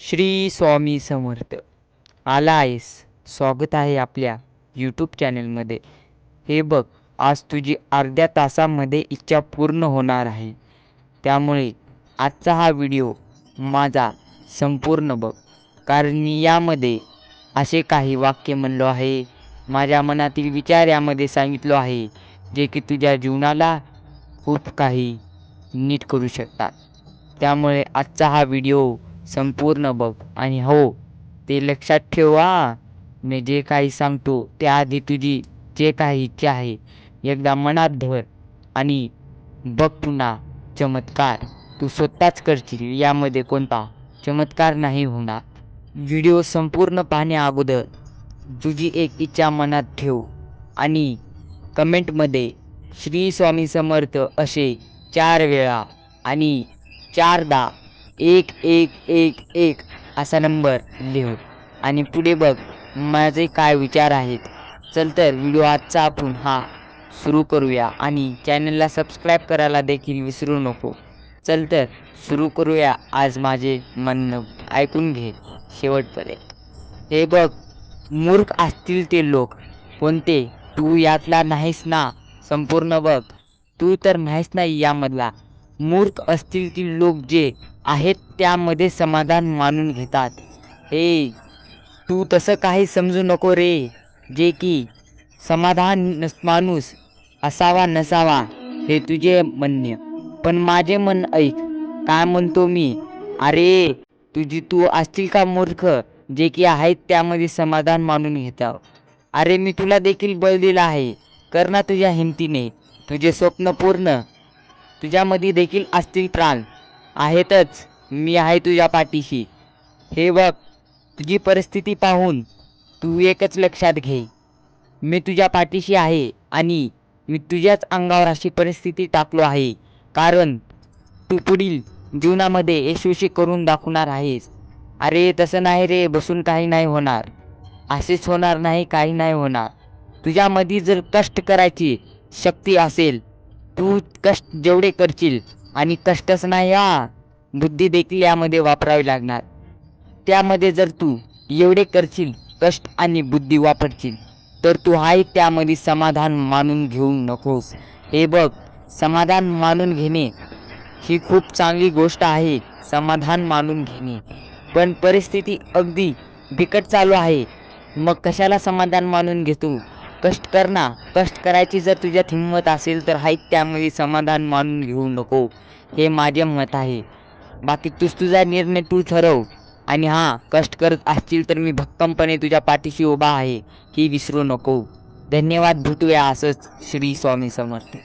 श्री स्वामी समर्थ. आला आहेस स्वागत आहे आपल्या यूट्यूब चॅनलमध्ये हे बघ आज तुझी अर्ध्या तासामध्ये इच्छा पूर्ण होणार आहे. त्यामुळे आजचा हा व्हिडिओ माझा संपूर्ण बघ. कारण मी यामध्ये असे काही वाक्य म्हणलो आहे माझ्या मनातील विचार यामध्ये सांगितलो आहे जे की तुझ्या जीवनाला खूप काही नीट करू शकतात. त्यामुळे आजचा हा व्हिडिओ संपूर्ण बघ. आणि हो ते लक्षात ठेवा. मी जे काही सांगतो त्याआधी तुझी जे काही इच्छा आहे एकदा मनात धर. आणि बघ पुन्हा चमत्कार. तू स्वतःच करशील यामध्ये कोणता? चमत्कार नाही होणार. व्हिडिओ संपूर्ण पाहण्या अगोदर तुझी एक इच्छा मनात ठेव. आणि कमेंटमध्ये श्री स्वामी समर्थ असे चार वेळा आणि चारदा एक एक एक एक असा नंबर लिहू आणि पुढे बघ माझे काय विचार आहेत. चल तर व्हिडिओ आजचा आपण हा सुरू करूया. आणि चॅनलला सबस्क्राईब करायला देखील विसरू नको. चल तर सुरू करूया आज माझे म्हणणं ऐकून घे शेवटपर्यंत. हे बघ मूर्ख असतील ते लोक. कोणते तू यातला नाहीस ना. संपूर्ण बघ. तू तर नाहीस नाही यामधला. मूर्ख असतील ती लोक जे आहेत त्यामध्ये समाधान मानून घेतात. हे तू तसं काही समजू नको रे जे की समाधान नस माणूस असावा नसावा हे तुझे म्हणणे. पण माझे मन ऐक काय म्हणतो मी? अरे तुझी तू असतील का मूर्ख जे की आहेत त्यामध्ये समाधान मानून घेता अरे मी तुला देखील बळ दिला आहे. कर ना तुझ्या हिमतीने. तुझे स्वप्न पूर्ण तुझ्यामध्ये देखील असतील प्राण आहेतच. मी आहे तुझ्या पाठीशी. हे बघ तुझी परिस्थिती पाहून तू एकच लक्षात घे. मी तुझ्या पाठीशी आहे आणि मी तुझ्याच अंगावर अशी परिस्थिती टाकलो आहे. कारण तू पुढील जीवनामध्ये यशस्वी करून दाखवणार आहेस. अरे तसं नाही रे बसून काही नाही होणार. असेच होणार नाही काही नाही होणार. तुझ्यामध्ये जर कष्ट करायची शक्ती असेल तू कष्ट जेवढे करशील आणि कष्टच नाही हा बुद्धी देखील यामध्ये वापरावी लागणार. त्यामध्ये जर तू एवढे करशील कष्ट आणि बुद्धी वापरशील तर तू हाही त्यामध्ये समाधान मानून घेऊ नकोस. हे बघ समाधान मानून घेणे ही खूप चांगली गोष्ट आहे समाधान मानून घेणे. पण परिस्थिती अगदी बिकट चालू आहे. मग कशाला समाधान मानून घेतो? कष्ट कर ना. कष्ट करायची जर तुझ्यात हिंमत असेल तर हाईत त्यामध्ये समाधान मानून घेऊ नको. हे माझे मत आहे. बाकी तूच तुझा निर्णय तू ठरव. आणि हां कष्ट करत असतील तर मी भक्कमपणे तुझ्या पाठीशी उभा आहे. ही विसरू नको. धन्यवाद भेटूया असंच श्री स्वामी समर्थ.